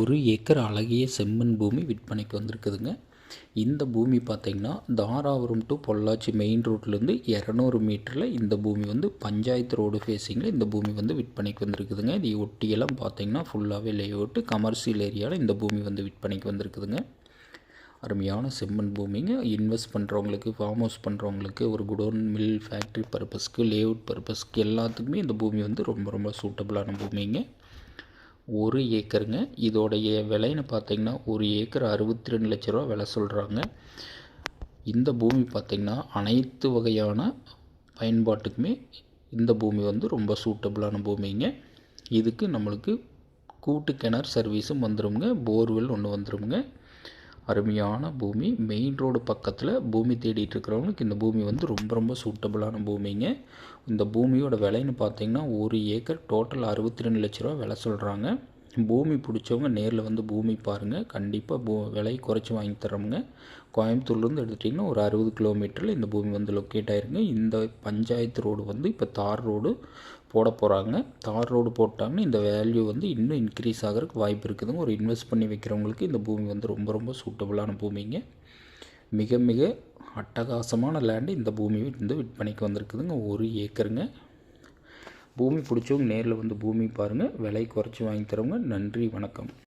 ஒரு ஏக்கர் அழகிய செம்மண் பூமி விற்பனைக்கு வந்திருக்குதுங்க. இந்த பூமி பார்த்திங்கன்னா தாராபுரம் டு பொள்ளாச்சி மெயின் ரோட்லேருந்து இரநூறு மீட்டரில் இந்த பூமி வந்து பஞ்சாயத்து ரோடு ஃபேஸிங்கில் இந்த பூமி வந்து விற்பனைக்கு வந்திருக்குதுங்க. இது ஒட்டியெல்லாம் பார்த்திங்கன்னா ஃபுல்லாகவே லே அவுட்டு கமர்ஷியல் ஏரியாவில் இந்த பூமி வந்து விற்பனைக்கு வந்திருக்குதுங்க. அருமையான செம்மண் பூமிங்க. இன்வெஸ்ட் பண்ணுறவங்களுக்கு ஃபார்ம் ஹவுஸ் பண்ணுறவங்களுக்கு ஒரு குடோன் மில் ஃபேக்ட்ரி பர்பஸ்க்கு லேஅவுட் பர்பஸ்க்கு எல்லாத்துக்குமே இந்த பூமி வந்து ரொம்ப ரொம்ப சூட்டபுளான பூமிங்க. ஒரு ஏக்கருங்க. இதோடைய விலைன்னு பார்த்தீங்கன்னா ஒரு ஏக்கர் அறுபத்தி ரெண்டு லட்ச ரூபா விலை சொல்கிறாங்க இந்த பூமி பார்த்திங்கன்னா அனைத்து வகையான பயன்பாட்டுக்குமே இந்த பூமி வந்து ரொம்ப சூட்டபுளான பூமிங்க. இதுக்கு நம்மளுக்கு கூட்டு கிணறு சர்வீஸும் வந்துடுங்க போர்வெல் ஒன்று வந்துடுங்க அருமையான பூமி. மெயின் ரோடு பக்கத்தில் பூமி தேடிட்டு இருக்கிறவங்களுக்கு இந்த பூமி வந்து ரொம்ப ரொம்ப சூட்டபுளான பூமிங்க. இந்த பூமியோட விலைன்னு பார்த்தீங்கன்னா ஒரு ஏக்கர் டோட்டல் அறுபத்தி ரெண்டு லட்ச ரூபா விலை சொல்கிறாங்க பூமி பிடிச்சவங்க நேரில் வந்து பூமி பாருங்கள் கண்டிப்பாக பூ விலை குறைச்சி வாங்கி தரோமுங்க கோயம்புத்தூர்லேருந்து எடுத்துட்டிங்கன்னா ஒரு அறுபது கிலோமீட்டரில் இந்த பூமி வந்து லொக்கேட் ஆயிருங்க. இந்த பஞ்சாயத்து ரோடு வந்து இப்போ தார் ரோடு போட போகிறாங்க தார் ரோடு போட்டாங்கன்னா இந்த வேல்யூ வந்து இன்னும் இன்க்ரீஸ் ஆகிறதுக்கு வாய்ப்பு இருக்குதுங்க. ஒரு இன்வெஸ்ட் பண்ணி வைக்கிறவங்களுக்கு இந்த பூமி வந்து ரொம்ப ரொம்ப சூட்டபுளான பூமிங்க. மிக மிக அட்டகாசமான லேண்டு இந்த பூமி வந்து விற்பனைக்கு வந்திருக்குதுங்க. ஒரு ஏக்கருங்க. பூமி பிடிச்சவங்க நேரில் வந்து பூமி பாருங்கள் விலை குறைச்சி வாங்கி தரவங்க. நன்றி வணக்கம்.